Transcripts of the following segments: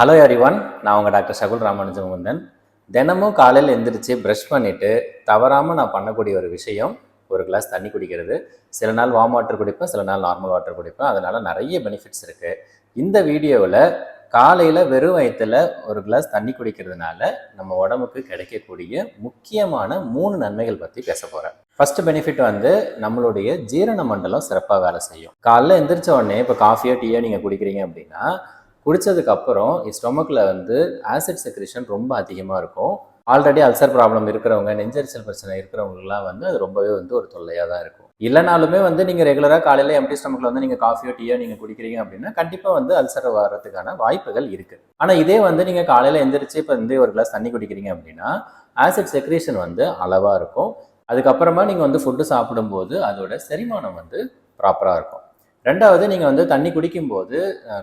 Hello எரிவான் நான் உங்கள் doctor Sakul ராமானுஜமுந்தன் தினமும் காலையில் எந்திரிச்சு ப்ரஷ் பண்ணிவிட்டு தவறாமல் நான் பண்ணக்கூடிய ஒரு விஷயம் ஒரு கிளாஸ் தண்ணி குடிக்கிறது. சில நாள் வார்ம் வாட்டர் குடிப்பேன் சில நாள் நார்மல் வாட்டர் குடிப்பேன். அதனால் நிறைய பெனிஃபிட்ஸ் இருக்குது இந்த வீடியோவில் காலையில் வெறும் வயிற்றுல ஒரு கிளாஸ் தண்ணி குடிக்கிறதுனால நம்ம உடம்புக்கு கிடைக்கக்கூடிய முக்கியமான மூணு நன்மைகள் பற்றி பேச போகிறேன் ஃபர்ஸ்ட் பெனிஃபிட் வந்து நம்மளுடைய ஜீரண மண்டலம் சிறப்பாக வேலை செய்யும். காலைல எந்திரிச்ச உடனே இப்போ காஃபியோ டீயோ நீங்கள் குடிக்கிறீங்க அப்படின்னா குடித்ததுக்கப்புறம் ஸ்டொமக்கில் வந்து ஆசிட் செக்ரேஷன் ரொம்ப அதிகமாக இருக்கும். ஆல்ரெடி அல்சர் ப்ராப்ளம் இருக்கிறவங்க நெஞ்சரிச்சல் பிரச்சனை இருக்கிறவங்களுக்குலாம் வந்து அது ரொம்பவே வந்து ஒரு தொல்லையாக தான் இருக்கும். இல்லைனாலுமே வந்து நீங்கள் ரெகுலராக காலையில் எம்டி ஸ்டமக்கில் வந்து நீங்கள் காஃபியோ டீயோ நீங்கள் குடிக்கிறீங்க அப்படின்னா கண்டிப்பாக வந்து அல்சர் வர்றதுக்கான வாய்ப்புகள் இருக்குது ஆனால் இதே வந்து நீங்கள் காலையில் எந்திரிச்சு இப்போ வந்து ஒரு கிளாஸ் தண்ணி குடிக்கிறீங்க அப்படின்னா ஆசிட் செக்ரேஷன் வந்து அளவாக இருக்கும். அதுக்கப்புறமா நீங்கள் வந்து ஃபுட்டு சாப்பிடும்போது அதோட செரிமானம் வந்து ப்ராப்பராக இருக்கும். ரெண்டாவது நீங்கள் வந்து தண்ணி குடிக்கும்போது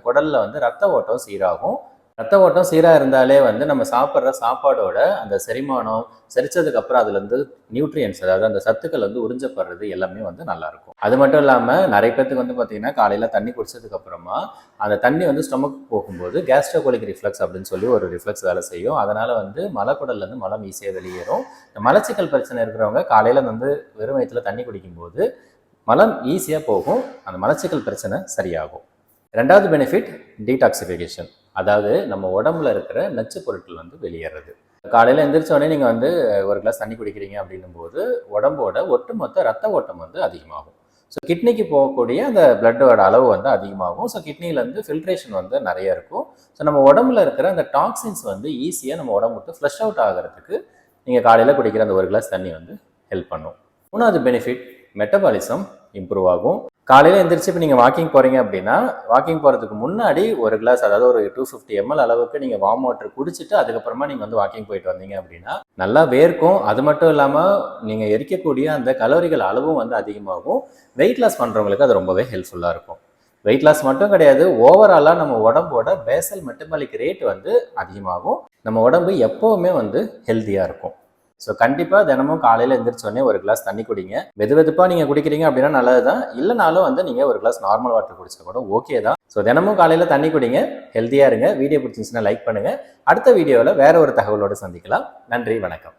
குடலில் வந்து ரத்த ஓட்டம் சீராகும். ரத்த ஓட்டம் சீராக இருந்தாலே வந்து நம்ம சாப்பிட்ற சாப்பாடோட அந்த செரிமானம் செரிச்சதுக்கு அப்புறம் அதுலேருந்து நியூட்ரியன்ஸ் அதாவது அந்த சத்துக்கள் வந்து உறிஞ்சப்படுறது எல்லாமே வந்து நல்லா இருக்கும் அது மட்டும் இல்லாமல் நிறைய பேர்த்துக்கு வந்து பார்த்தீங்கன்னா காலையில் தண்ணி குடிச்சதுக்கு அப்புறமா அந்த தண்ணி வந்து ஸ்டொமக் போகும்போது கேஸ்ட்ரோகோலிக் ரிஃப்ளக்ஸ் அப்படின்னு சொல்லி ஒரு ரிஃப்ளெக்ஸ் வேலை செய்யும். அதனால வந்து மலக்குடல்லேருந்து மலம் ஈஸியாக வெளியேறும். இந்த மலச்சிக்கல் பிரச்சனை இருக்கிறவங்க காலையில் வந்து வெறும் வயிற்றுல தண்ணி குடிக்கும்போது மலம் ஈஸியாக போகும். அந்த மலச்சிக்கல் பிரச்சனை சரியாகும். ரெண்டாவது பெனிஃபிட் டீடாக்சிஃபிகேஷன் அதாவது நம்ம உடம்புல இருக்கிற நச்சு பொருட்கள் வந்து வெளியேறது. காலையில் எந்திரிச்ச உடனே நீங்கள் வந்து ஒரு கிளாஸ் தண்ணி குடிக்கிறீங்க அப்படின்னும் போது உடம்போட ஒட்டுமொத்த ரத்த ஓட்டம் வந்து அதிகமாகும். ஸோ கிட்னிக்கு போகக்கூடிய அந்த பிளட்டோட அளவு வந்து அதிகமாகும். ஸோ கிட்னிலேருந்து ஃபில்ட்ரேஷன் வந்து நிறைய இருக்கும். ஸோ நம்ம உடம்புல இருக்கிற அந்த டாக்ஸின்ஸ் வந்து ஈஸியாக நம்ம உடம்பு விட்டு ஃப்ளஷ் அவுட் ஆகிறதுக்கு நீங்கள் காலையில் குடிக்கிற அந்த ஒரு கிளாஸ் தண்ணி வந்து ஹெல்ப் பண்ணும். மூணாவது பெனிஃபிட் மெட்டபாலிசம் இம்ப்ரூவ் ஆகும். காலையில் எந்திரிச்சு இப்போ நீங்கள் வாக்கிங் போகிறீங்க அப்படின்னா வாக்கிங் போகிறதுக்கு முன்னாடி ஒரு கிளாஸ் அதாவது ஒரு டூ ஃபிஃப்டி எம்எல் அளவுக்கு நீங்கள் வார்ம் வாட்டர் குடிச்சிட்டு அதுக்கப்புறமா நீங்கள் வந்து வாக்கிங் போயிட்டு வந்தீங்க அப்படின்னா நல்லா வேர்க்கும். அது மட்டும் இல்லாமல் நீங்கள் எரிக்கக்கூடிய அந்த கலோரிகள் அளவும் வந்து அதிகமாகும். வெயிட் லாஸ் பண்ணுறவங்களுக்கு அது ரொம்பவே ஹெல்ப்ஃபுல்லாக இருக்கும். வெயிட் லாஸ் மட்டும் கிடையாது ஓவராலாக நம்ம உடம்போட பேசல் மெட்டபாலிக் ரேட் வந்து அதிகமாகும். நம்ம உடம்பு எப்போவுமே வந்து ஹெல்த்தியாக இருக்கும். ஸோ கண்டிப்பாக தினமும் காலையில் எந்திரிச்ச ஒரு கிளாஸ் தண்ணி குடிங்க. வெது வெதுப்பாக நீங்கள் குடிக்கிறீங்க அப்படின்னா நல்லது தான் இல்லைனாலும் வந்து நீங்கள் ஒரு கிளாஸ் நார்மல் வாட்டர் குடிச்சா கூட ஓகே தான். ஸோ தினமும் காலையில் தண்ணி குடிங்க. ஹெல்த்தியாக இருங்க. வீடியோ பிடிச்சிருந்துச்சுன்னா லைக் பண்ணுங்கள் அடுத்த வீடியோவில் வேற ஒரு தகவலோடு சந்திக்கலாம். நன்றி வணக்கம்.